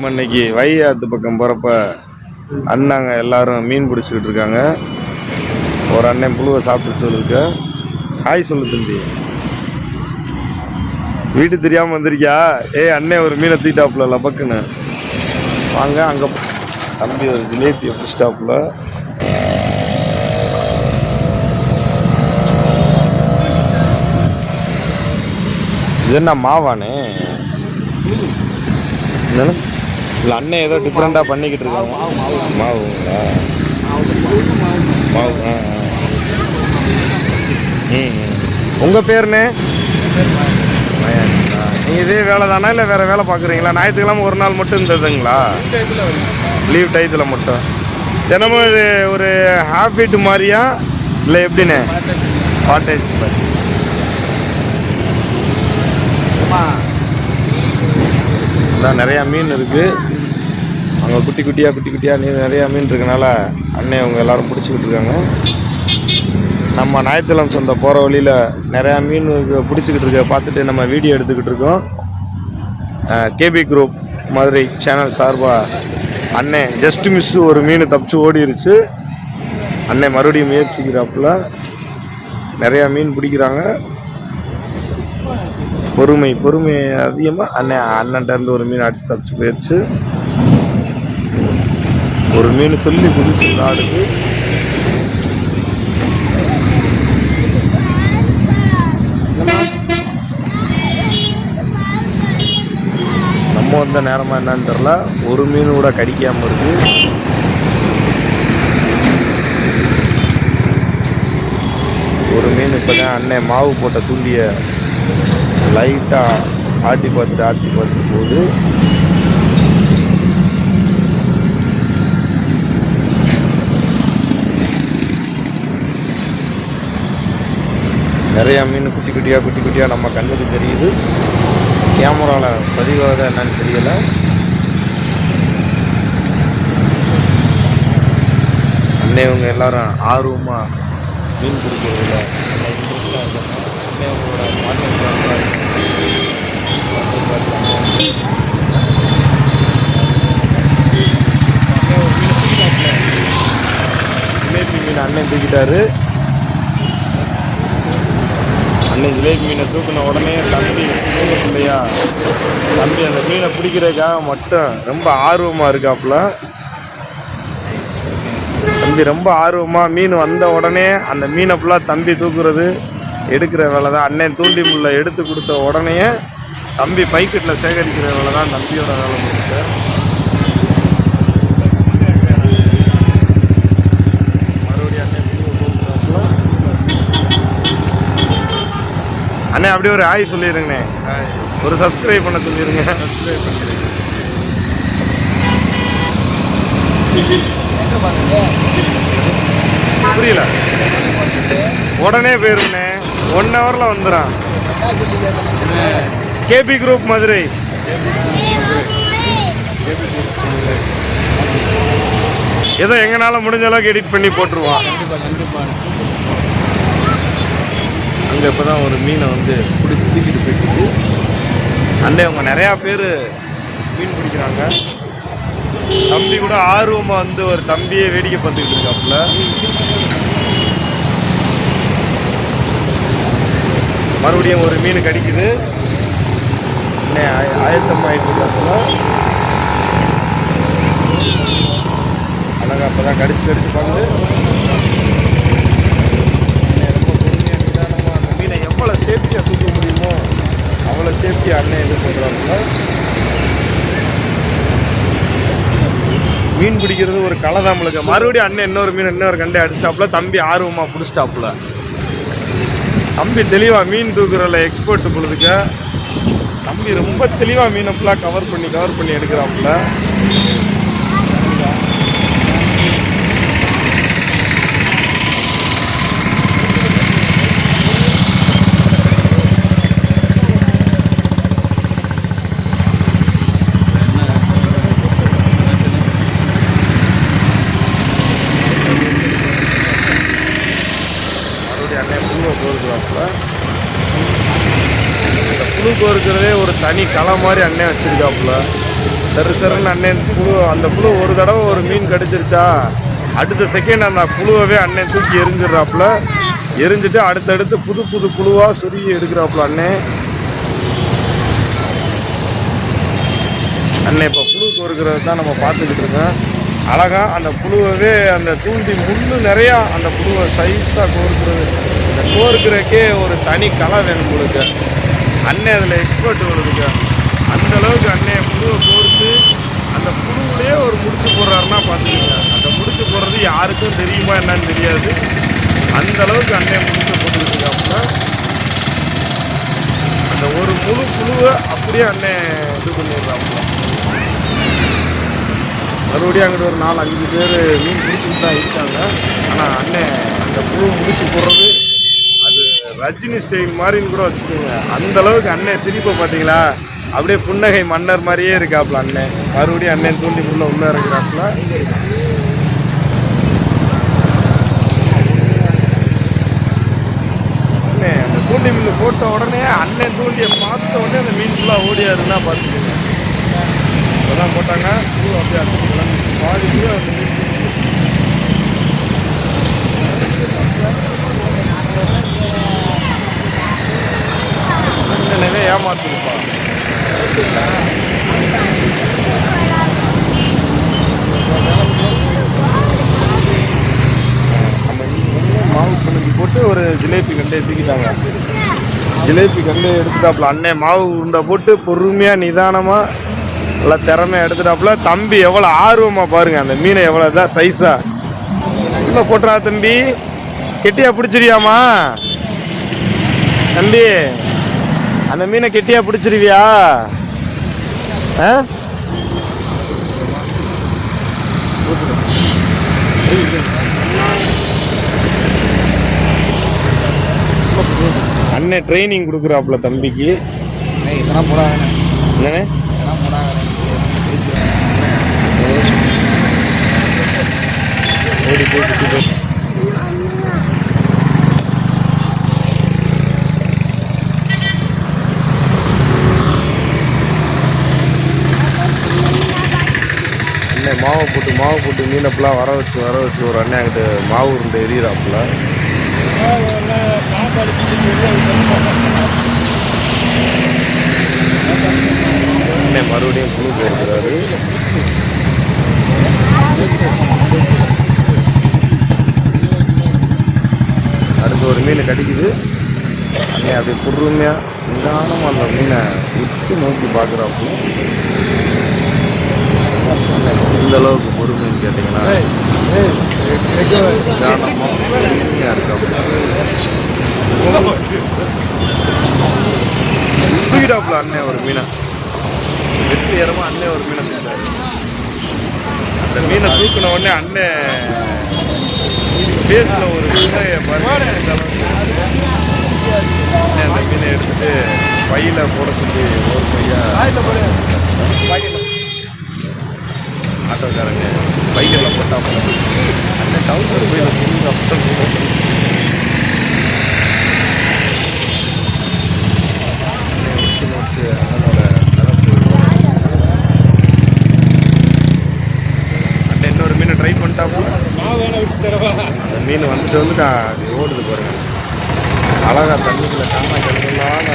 நம்ம இன்னைக்கு வையாத்து பக்கம் போகிறப்ப அண்ணாங்க எல்லாரும் மீன் பிடிச்சிக்கிட்டு இருக்காங்க. ஒரு அண்ணன் புழுவை சாப்பிட்டு சொல்லிருக்க ஹாய் சொல்லு தம்பி. வீட்டு தெரியாமல் வந்திருக்கியா? ஏய் அண்ணன் ஒரு மீனை தூக்கிட்டாப்புல லபக்குன்னு. வாங்க அங்கே தம்பி ஒரு ஜிலேபியை பிடிச்சிட்டாப்புல. இது என்ன மாவானே? என்ன இல்லை அண்ணன் ஏதோ டிஃப்ரெண்ட்டாக பண்ணிக்கிட்டு இருக்காங்க. மாவுங்களா மாவு ஆ ஆ. ம் ம். உங்க பேருண்ணே நீங்கள் இதே வேலை தானா இல்லை வேறு வேலை பார்க்குறீங்களா ஞாயிற்றுக்கிழமை ஒரு நாள் மட்டும் இருந்ததுங்களா? லீவ் டயத்தில் மட்டும். தினமும் இது ஒரு ஹாஃப் வீட்டு மாதிரியா? இல்லை எப்படிண்ணே காட்டேஜ் மாதிரி இதான் நிறையா மீன் இருக்குது அங்கே குட்டி குட்டியாக குட்டி குட்டியாக நீ நிறையா மீன் இருக்கனால அண்ணே அவங்க எல்லோரும் பிடிச்சிக்கிட்டு இருக்காங்க. நம்ம ஞாயிற்றுக்கிழமை சொந்த போகிற வழியில் நிறையா மீன் பிடிச்சிக்கிட்டு இருக்க பார்த்துட்டு நம்ம வீடியோ எடுத்துக்கிட்டு இருக்கோம். கேபி குரூப் மதுரை சேனல் சார்பாக அண்ணே ஜஸ்ட் மிஸ்ஸு ஒரு மீன் தப்பிச்சு ஓடிருச்சு. அண்ணே மறுபடியும் முயற்சிக்கிறாப்புல. நிறையா மீன் பிடிக்கிறாங்க. பொறுமை பொறுமை அதிகமாக அண்ணன் அண்ணன்ட்டேருந்து ஒரு மீன் அடித்து தப்பிச்சு போயிடுச்சு ஒரு மீன் துள்ளி குதிச்சு ஆடுது நம்ம வந்த நேரமா என்னன்னு தெரில ஒரு மீன் கூட கடிக்காம இருக்கு. ஒரு மீன் இப்போதான் அண்ணன் மாவு போட்ட தூண்டிய லைட்டாக ஆட்டி பார்த்துட்டு ஆட்டி பார்த்துட்டு போகுது. நிறையா மீன் குட்டி குட்டியாக குட்டி குட்டியாக நம்ம கண்ணுக்கு தெரியுது. கேமராவில் பதிவாக என்னன்னு தெரியல. அண்ணே இவங்க எல்லாரும் ஆர்வமாக மீன் பிடிக்கிறதுல அண்ணே அவங்களோட மாற்றம் அண்ணன் தூக்கிட்டாரு. அன்னைக்கு ஜிலேபி மீனை தூக்கின உடனே தம்பி சின்ன பிள்ளையா? தம்பி அந்த மீனை பிடிக்கிறதுக்காக மட்டும் ரொம்ப ஆர்வமாக இருக்காப்புல. தம்பி ரொம்ப ஆர்வமாக மீன் வந்த உடனே அந்த மீனை ஃபுல்லாக தம்பி தூக்குறது எடுக்கிற வேலை தான் அண்ணன் தூண்டி முள்ள எடுத்து கொடுத்த உடனே தம்பி பைக்கெட்டில் சேகரிக்கிற வேலை தான் தம்பியோட வேலை முடிச்சு மறுபடியும் அண்ணன் மீன் தூக்குறாப்புல. அண்ணே அப்படியே ஒரு ஆய் சொல்லிடுங்கண்ணே. ஒரு சப்ஸ்கிரைப் பண்ண சொல்லிடுங்க. புரியல. உடனே போயிருந்தேன் ஒன் ஹவரில் வந்துடும் கேபி குரூப் மதுரை. ஏதோ எங்கனால முடிஞ்ச அளவுக்கு எடிட் பண்ணி போட்டுருவான். அங்கே இப்போ தான் ஒரு மீனை வந்து பிடிச்சி தூக்கிட்டு போயிட்டு அண்டே அவங்க நிறையா பேர் மீன் பிடிக்கிறாங்க. தம்பி கூட ஆர்வமாக வந்து ஒரு தம்பியை வேடிக்கை பார்த்துக்கிட்டு இருக்காப்புல. மறுபடியும் ஒரு மீன் கடிக்குது. அண்ணே ஆய- இருக்காப்புல. அழகா அப்போ தான் கடிச்சு கடிச்சு பார்த்து ரொம்ப பொறுமையாக நிதானமாக அந்த மீனை எவ்வளோ சேஃப்டியாக தூக்க முடியுமோ அவ்வளோ அண்ணன் இது மீன் பிடிக்கிறது ஒரு கலை தான் நம்மளுக்கு மறுபடியும் அண்ணன் இன்னொரு மீன் இன்னொரு கண்டை அடிச்சிட்டாப்புல. தம்பி ஆர்வமாக பிடிச்சிட்டாப்புல. தம்பி தெளிவாக மீன் தூக்குறதுல எக்ஸ்பர்ட் பொழுதுக்க. தம்பி ரொம்ப தெளிவாக மீனை ஃபுல்லாக கவர் பண்ணி கவர் பண்ணி எடுக்கிறாப்புல மறுபடியும் அண்ணன் புழுவை கோருக்குறாப்புல இந்த புழு கோருக்கிறதே ஒரு தனி களை மாதிரி அண்ணன் வச்சிருக்காப்புல. சரு சருன்னு அண்ணன் புழு அந்த புழு ஒரு தடவை ஒரு மீன் கடிச்சிருச்சா? அடுத்த செகண்ட் அந்த புழுவவே அண்ணன் தூக்கி எரிஞ்சிடுறாப்புல. எரிஞ்சிட்டு அடுத்தடுத்து புது புது புழுவாக சுருகி எடுக்கிறாப்புல அண்ணன் அண்ணன் இப்போ புழு கோருக்கிறது தான் நம்ம பார்த்துக்கிட்டு இருக்கோம். அழகாக அந்த புழுவவே அந்த தூண்டி முள்ளு நிறையா அந்த புழுவை சைஸாக கோர்க்கிறது. இந்த கோர்க்கிறதுக்கே ஒரு தனி கலை வேணும் கொடுக்க அன்னை அதில் எக்ஸ்பர்ட் வருதுங்க அந்த அளவுக்கு அண்ணன் புழுவை கோர்த்து அந்த புழுவிலே ஒரு முடிச்சு போடுறாருன்னா பார்த்துக்கோங்க. அந்த முடிச்சு போடுறது யாருக்கும் தெரியுமா என்னன்னு தெரியாது. அந்தளவுக்கு அளவுக்கு அண்ணன் முடிச்சு போட்டுக்கிட்டு இருக்காப்புல. அந்த ஒரு முழு புழுவை அப்படியே அன்னை இது பண்ணிடுறாப்புல. மறுபடியும் அங்கிட்டு ஒரு நாலு அஞ்சு பேர் மீன் பிடிச்சிட்டு தான் இருக்காங்க. ஆனால் அண்ணன் அந்த பூ முடிச்சு போடுறது அது ரஜினி ஸ்டைல் மாதிரின்னு கூட வச்சுக்கோங்க. அந்த அளவுக்கு அண்ணன் சிரிப்பை பார்த்தீங்களா? அப்படியே புன்னகை மன்னர் மாதிரியே இருக்காப்புல அண்ணன் மறுபடியும் அண்ணன் தூண்டிக்குள்ள உள்ள இருக்கிறாப்புல அண்ணன் அந்த தூண்டி மீன் போட்ட உடனே அண்ணன் தூண்டியை பார்த்த உடனே அந்த மீன் ஃபுல்லாக ஓடியாருன்னா பார்த்துக்கோங்க. இதெல்லாம் போட்டாங்க. பூ அப்படியே அடிச்சு கிளம்பி பாதி பூ அந்த ஏமாத்துருப்பா. மாவு பிணைஞ்சு போட்டு ஒரு ஜிலேபி கண்டே தூக்கிட்டாங்க. ஜிலேபி கண்டு எடுத்துட்டாப்புல. அண்ணன் மாவு உருண்டை போட்டு பொறுமையாக நிதானமாக நல்லா திறமையாக எடுத்துட்டாப்புல. தம்பி எவ்வளோ ஆர்வமாக பாருங்க அந்த மீனை எவ்வளோ இதாக சைஸாக உள்ள போட்டுறா தம்பி? கெட்டியா பிடிச்சிருவியாமா தம்பி அந்த மீனை கெட்டியா பிடிச்சிருவியா? ஆ? அண்ணன் ட்ரைனிங் கொடுக்குறாப்புல தம்பிக்கு. இதெல்லாம் போடாங்க என்னண்ணே இதெல்லாம் போடாங்க ஓடி போய் சுற்றி போய் அண்ணன் மாவை போட்டு மாவு போட்டு மீனப்பெல்லாம் வர வச்சு வர வச்சு ஒரு அண்ணன் அங்கிட்டு மாவு உருண்டை எரியிறாப்புல. அண்ணன் மறுபடியும் குழு போயிருக்கிறாரு அடுத்து ஒரு மீன் கடிக்குது. அண்ணன் அப்படியே பொறுமையாக நிதானமாக அந்த மீனை உற்று நோக்கி பார்க்குறாப்புல. இந்த அளவுக்கு பொறுமைன்னு கேட்டிங்கன்னா நிதானமாக பொறுமையாக இருக்காப்புல. தூக்கிட்டாப்புல அண்ணன் ஒரு மீனை. வெற்றிகரமாக அண்ணன் ஒரு மீனை அந்த மீனை தூக்கின உடனே அண்ணன் பேஸில் ஒரு மீனையை பாருங்க அந்த மீனை எடுத்துட்டு பையில் போட சொல்லி ஒரு பையா ஆட்டோக்காரங்க பைக்கில் போட்டால் அந்த டவுசர் பையில் போட்டு அப்புறம் மீனை அண்ணன் உற்று நோக்கி அண்ணனோட தரப்பு அண்ணன் இன்னொரு மீனை ட்ரை பண்ணிட்டாப்புல அந்த மீன் வந்துட்டு வந்து நான் ஓடுது பாருங்க அழகாக தண்ணிக்குள்ள காணா கிடைக்கலாம்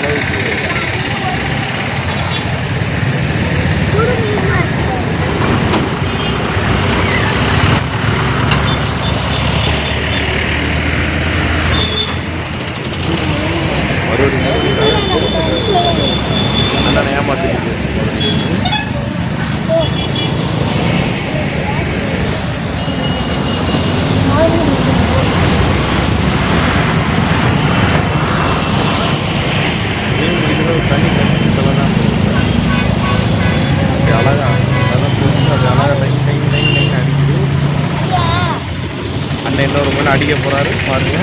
அளவுக்கு மறுபடியும் நல்லா ஏமாத்திட்டு மீன் பிடிக்கிறது தண்ணி கண்டிப்பாக தான் அப்படி அழகா அதெல்லாம் போட்டு அது அழகா டைங் டைங் டைங் டைங் அடிக்குது அண்ணன் இன்னொரு மீன் அடிக்க போறாரு பாருங்க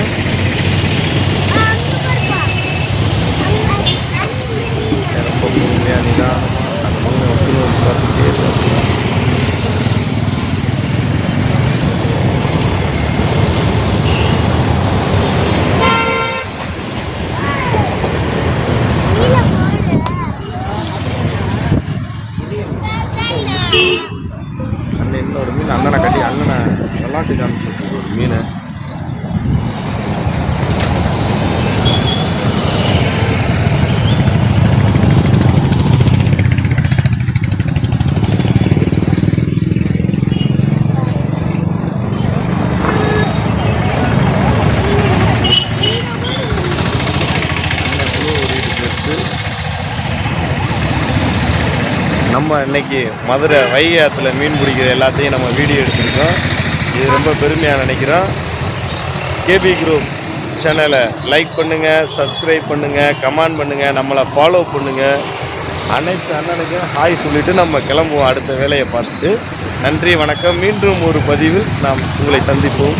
ரொம்ப பொறுமையாக நிதானமாக அந்த மீனை ஒட்டு பார்த்துட்டே இருக்காப்புல. அண்ணன் இன்னொரு மீன் அண்ணனை கட்டி அண்ணனை விளாட்டு காமிச்சிருக்கு ஒரு மீன் அண்ணன் புழு ஓடிட்டு போயிடுச்சு அன்னைக்கு மதுரை வைகை ஆற்றுல மீன் பிடிக்கிற எல்லாத்தையும் நம்ம வீடியோ எடுத்திருக்கோம். இது ரொம்ப பெருமையாக நினைக்கிறோம். கேபி குரூப் சேனலை லைக் பண்ணுங்கள் சப்ஸ்கிரைப் பண்ணுங்கள் கமெண்ட் பண்ணுங்கள் நம்மளை ஃபாலோ பண்ணுங்கள் அனைத்து அண்ணனுக்கும் ஹாய் சொல்லிவிட்டு நம்ம கிளம்புவோம் அடுத்த வேலையை பார்த்துட்டு. நன்றி வணக்கம். மீண்டும் ஒரு பதிவில் நாம் உங்களை சந்திப்போம்.